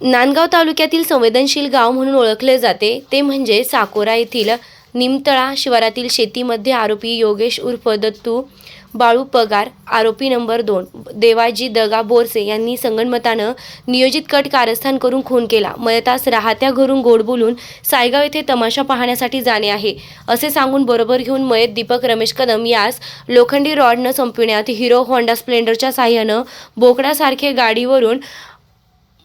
नांदगाव तालुक्यातील संवेदनशील गाव म्हणून ओळखले जाते. ते म्हणजे साकोरा येथील निमतळा शिवारातील शेतीमध्ये आरोपी योगेश उर्फ दत्तू बाळू पगार आरोपी नंबर दोन देवाजी दगा बोरसे यांनी संगणमतानं नियोजित कट कारस्थान करून खून केला. मयतास राहत्या घरून गोड बोलून सायगाव येथे तमाशा पाहण्यासाठी जाणे आहे. असे सांगून बरोबर घेऊन मयत दीपक रमेश कदम यास लोखंडी रॉडनं संपविण्यात हिरो होंडा स्प्लेंडरच्या साह्यानं बोकडासारखे गाडीवरून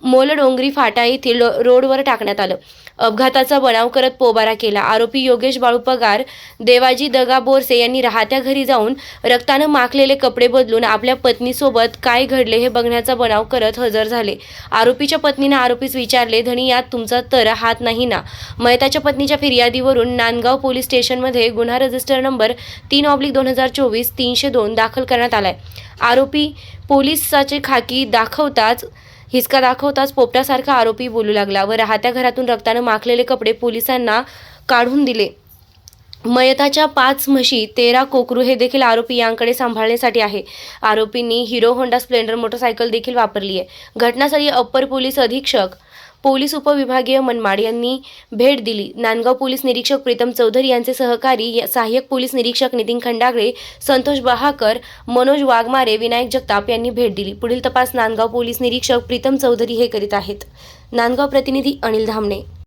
मोलडोंगरी फाटा येथील रोडवर टाकण्यात आलं. अपघाताचा बनाव करत पोबारा केला. आरोपी योगेश बाळू पगार देवाजी दगा बोरसे यांनी राहत्या घरी जाऊन रक्तानं माखलेले कपडे बदलून आपल्या पत्नीसोबत काय घडले हे बघण्याचा बनाव करत हजर झाले. आरोपीच्या पत्नीनं आरोपीस विचारले धनी यात तुमचा तर हात नाही ना? मयताच्या पत्नीच्या फिर्यादीवरून नांदगाव पोलीस स्टेशनमध्ये गुन्हा रजिस्टर नंबर तीन ऑब्लिक दोन हजार चोवीस तीनशे दोन दाखल करण्यात आलाय. आरोपी पोलिसाचे खाकी दाखवताच हिसका दाखवताच पोपटासारखा आरोपी बोलू लागला व राहत्या घरातून रक्तानं माखलेले कपडे पोलिसांना काढून दिले. मयताच्या पाच म्हशी तेरा कोकरू हे देखील आरोपी यांकडे सांभाळण्यासाठी आहे. आरोपींनी हिरो होंडा स्प्लेंडर मोटरसायकल देखील वापरली आहे. घटनास्थळी अप्पर पोलीस अधीक्षक पोलीस उपविभागीय मनमाड यांनी भेट दिली. नांदगाव पोलीस निरीक्षक प्रीतम चौधरी यांचे सहकारी सहाय्यक पोलीस निरीक्षक नितीन खंडागळे संतोष बहाकर मनोज वाघमारे विनायक जगताप यांनी भेट दिली. पुढील तपास नांदगाव पोलीस निरीक्षक प्रीतम चौधरी हे करीत आहेत. नांदगाव प्रतिनिधी अनिल धामणे.